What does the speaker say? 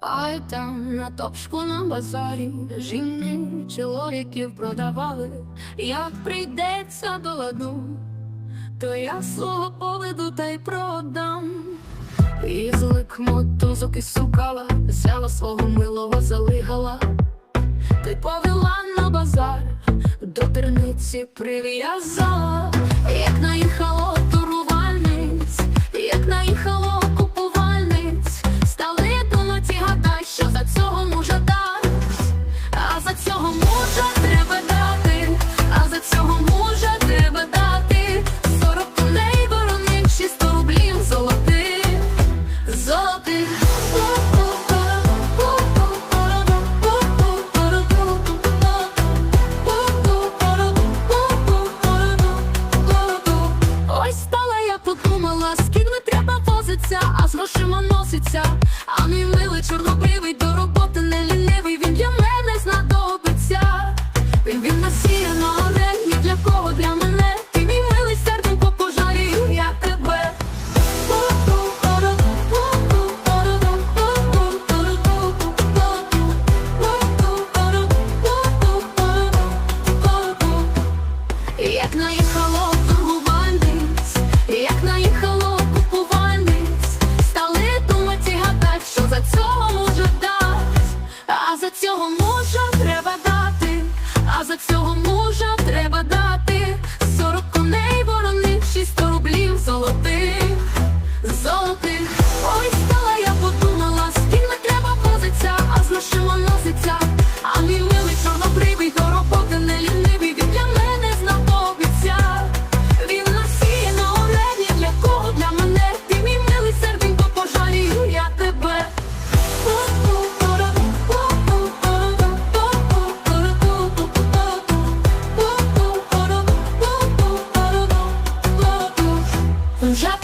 Ай там на топшку на базарі жінки чоловіків продавали, як прийдеться до ладу, то я свого поведу та й продам. Ізлик мотузок і сукала, взяла свого милого залигала, та й повела на базар, до терниці прив'язала, як наїхало Ой, стала, я подумала, з кіньми треба возиться, а з грошима носиться. А мій милий чорнобривий до роботи не лінивий. Він для мене знадобиться. Він він насіє на орель, ні для кого для мене. Ти мій милий серденько пожарію, я тебе. Як на já